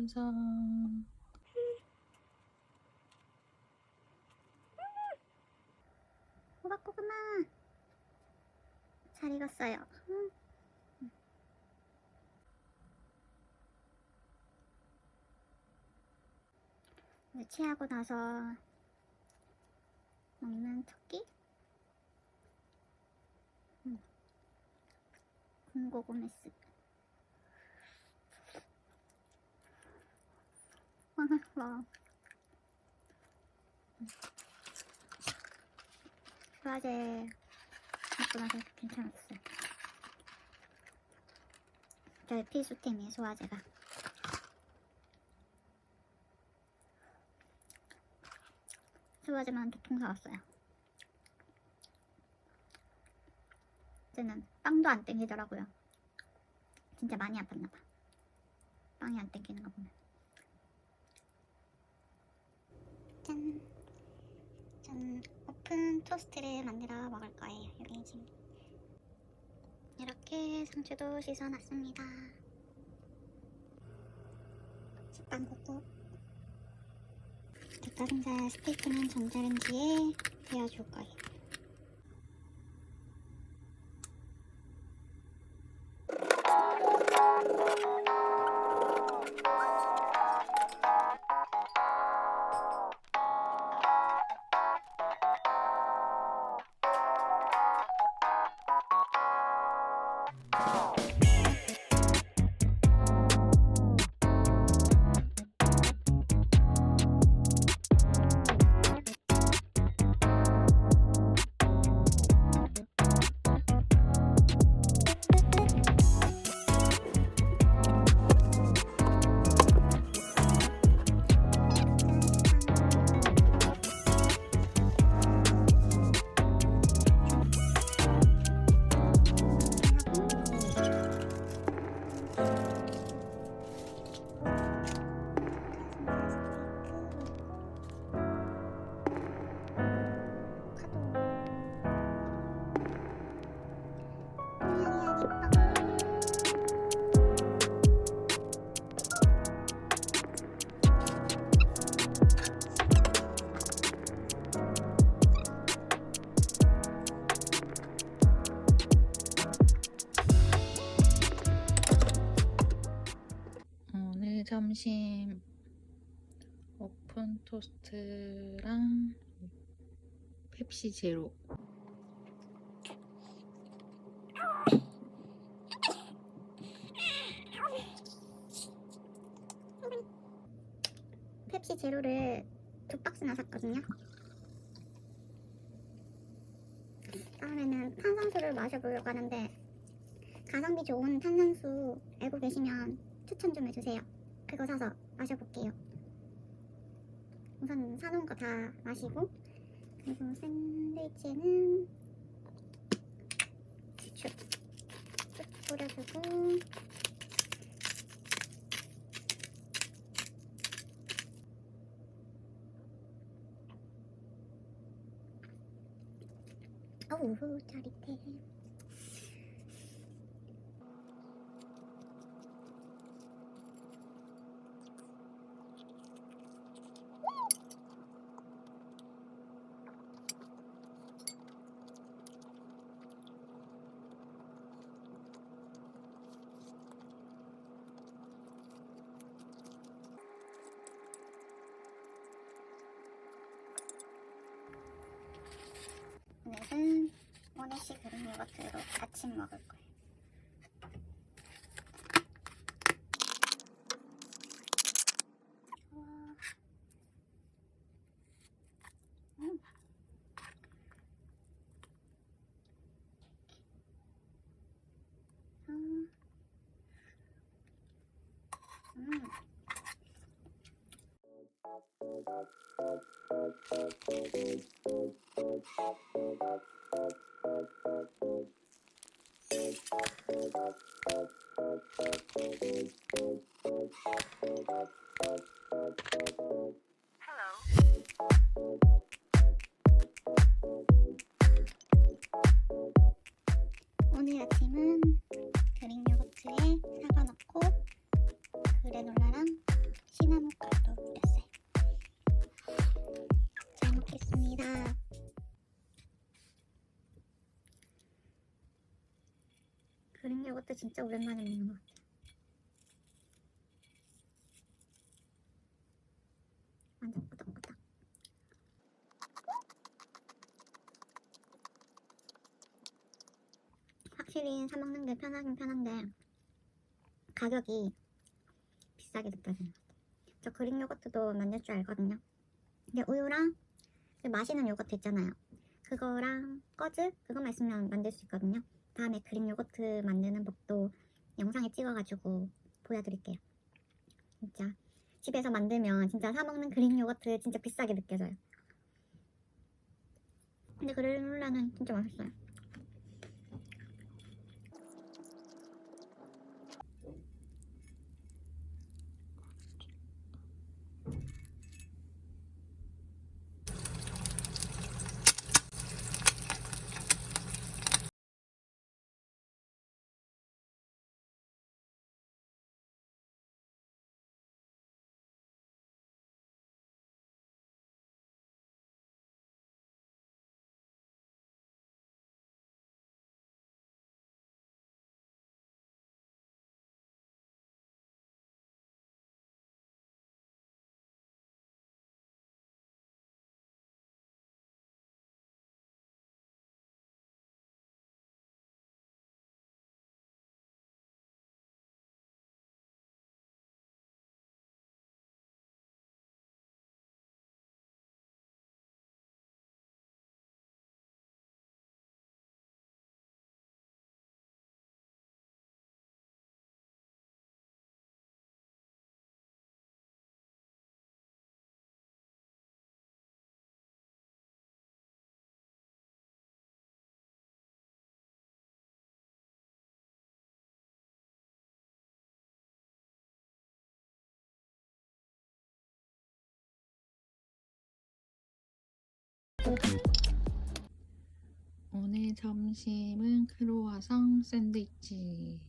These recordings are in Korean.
완성 호박고구마 잘 익었어요. 음. 이제 취하고 나서 먹는 토끼? 음. 군고구메스. 와. 소화제 먹고 나서 괜찮았어요. 저의 필수템이에요, 소화제가. 소화제만 두통 사왔어요. 이제는 빵도 안 땡기더라고요. 진짜 많이 아팠나봐. 빵이 안 땡기는 거 보면. 짠! 전 오픈 토스트를 만들어 먹을 거예요. 여기 지금 이렇게 상추도 씻어놨습니다. 식빵국도 닭가슴살 스테이크는 전자레인지에 데워줄 거예요. 점심 오픈 토스트랑 펩시 제로 펩시 제로를 두 박스나 샀거든요. 다음에는 탄산수를 마셔보려고 하는데 가성비 좋은 탄산수 알고 계시면 추천 좀 해주세요. 그거 사서 마셔볼게요. 우선 사놓은 거 다 마시고 그리고 샌드위치에는 후추 쭉 뿌려주고 어우 짜릿해 오늘은 모네시 그린 요거트로 아침 먹을 거예요. 우와. 음. 요거트 진짜 오랜만에 먹는 것 같아. 완전 꾸덕꾸덕. 확실히 사 먹는 게 편하긴 편한데 가격이 비싸게 느껴지는 것 같아. 저 그릭 요거트도 만들 줄 알거든요. 근데 우유랑 그 마시는 요거트 있잖아요. 그거랑 꺼즈 그것만 있으면 만들 수 있거든요. 다음에 그릭 요거트 만드는 법도 영상에 찍어가지고 보여드릴게요. 진짜 집에서 만들면 진짜 사 먹는 그릭 요거트 진짜 비싸게 느껴져요. 근데 그래놀라는 진짜 맛있어요. 오늘 점심은 크로와상 샌드위치.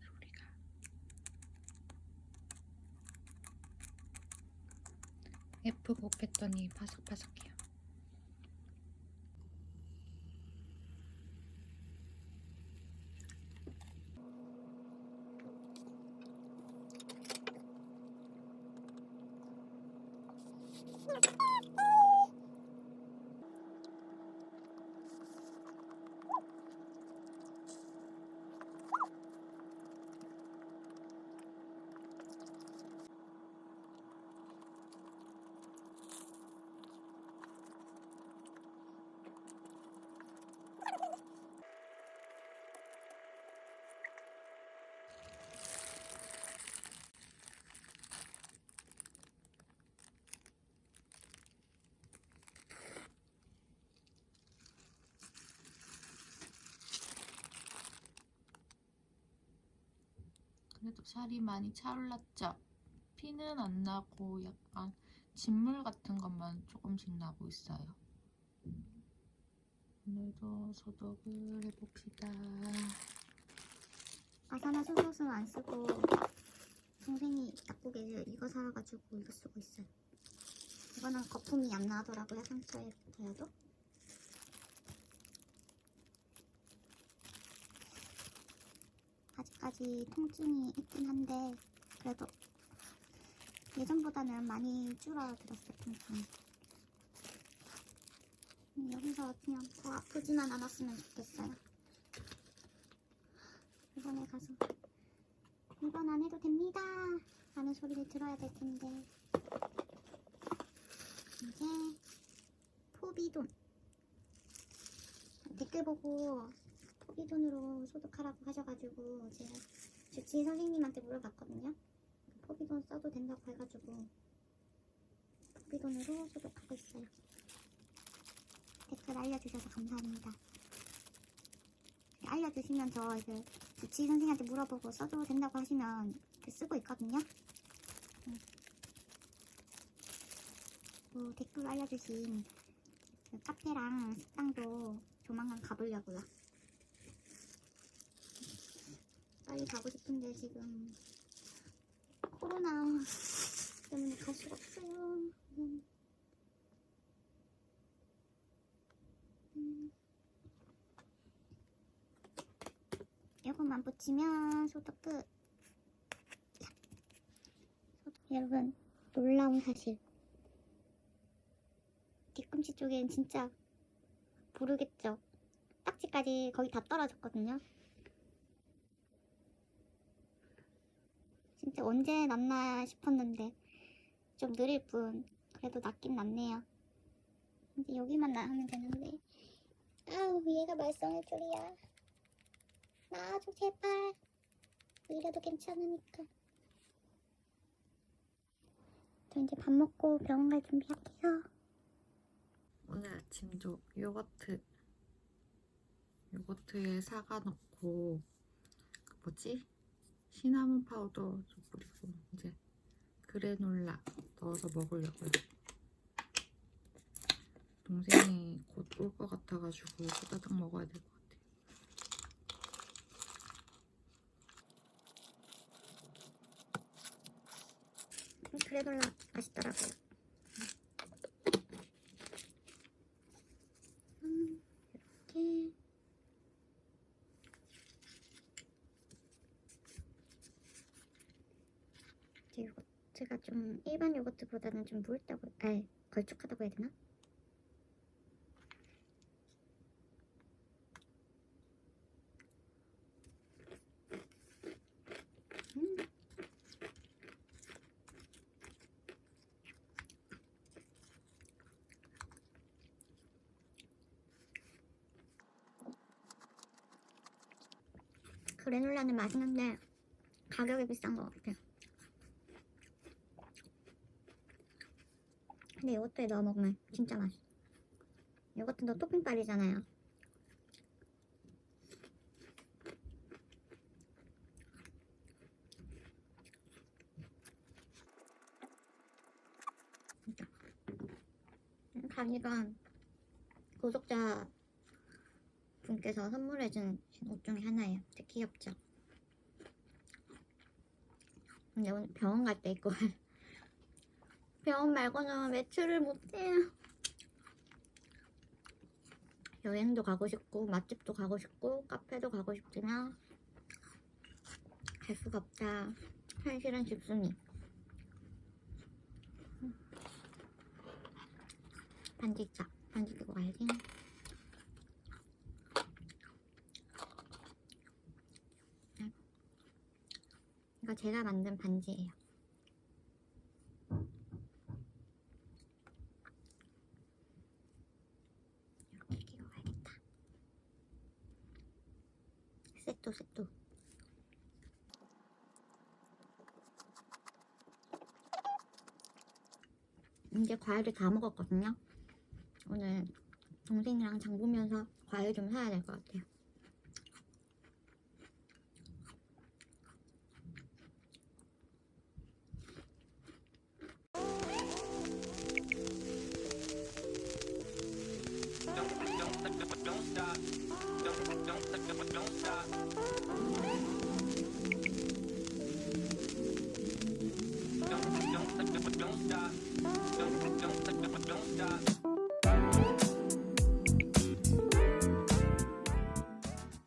소리가. F5 뺐더니 바삭바삭해요. 그래도 살이 많이 차올랐죠? 피는 안 나고 약간 진물 같은 것만 조금씩 나고 있어요. 오늘도 소독을 해봅시다. 아사나 속옷은 안 쓰고 동생이 약국에 이거 사와가지고 이거 쓰고 있어요. 이거는 거품이 안 나더라고요 상처에 붙어야도. 아직까지 통증이 있긴 한데 그래도 예전보다는 많이 줄어들었어요 통증이. 음, 여기서 그냥 더 아프지만 않았으면 좋겠어요. 이번에 가서 이건 안 해도 됩니다 라는 소리를 들어야 될 텐데 이제 포비돈 댓글 보고 포비돈으로 소독하라고 하셔가지고 제가 주치의 선생님한테 물어봤거든요 포비돈 써도 된다고 해가지고 포비돈으로 소독하고 있어요 댓글 알려주셔서 감사합니다 알려주시면 저 이제 주치 선생님한테 물어보고 써도 된다고 하시면 그 쓰고 있거든요. 음. 그 댓글 알려주신 그 카페랑 식당도 조만간 가보려고요. 빨리 가고 싶은데 지금 코로나 때문에 갈 수가 없어요. 음. 이것만 붙이면 소독 끝. 여러분 놀라운 사실. 뒤꿈치 쪽엔 진짜 모르겠죠. 딱지까지 거의 다 떨어졌거든요. 진짜 언제 낫나 싶었는데 좀 느릴 뿐 그래도 낫긴 낫네요. 이제 여기만 나 하면 되는데 아우 얘가 말썽일 줄이야. 나아줘 제발. 이래도 괜찮으니까. 저 이제 밥 먹고 병원 갈 준비할게요. 오늘 아침도 요거트 요거트에 사과 넣고 그 뭐지 시나몬 파우더 좀 뿌리고 이제 그래놀라 넣어서 먹으려고요. 동생이 곧 올 것 같아가지고 후다닥 먹어야 될 것 같아요. 그래놀라 맛있더라고요. 음, 이렇게 이제 요거트가 좀 일반 요거트보다는 좀 무있다고, 아 걸쭉하다고 해야 되나? 음. 그래놀라는 맛있는데 가격이 비싼 것 같아요. 근데 이것도에 넣어 먹으면 진짜 맛있어. 너 토핑빨이잖아요. 가니가 구독자 분께서 선물해준 옷 중에 하나예요. 되게 귀엽죠? 근데 오늘 병원 갈 때 입고 갈 병원 말고는 외출을 못해요. 여행도 가고 싶고 맛집도 가고 싶고 카페도 가고 싶지만 갈 수가 없다. 현실은 집순이. 반지 있자. 반지 끼고 가야지. 이거 제가 만든 반지예요. 이렇게 끼고 가야겠다. 세또. 이제 과일을 다 먹었거든요. 오늘 동생이랑 장 보면서 과일 좀 사야 될 것 같아요.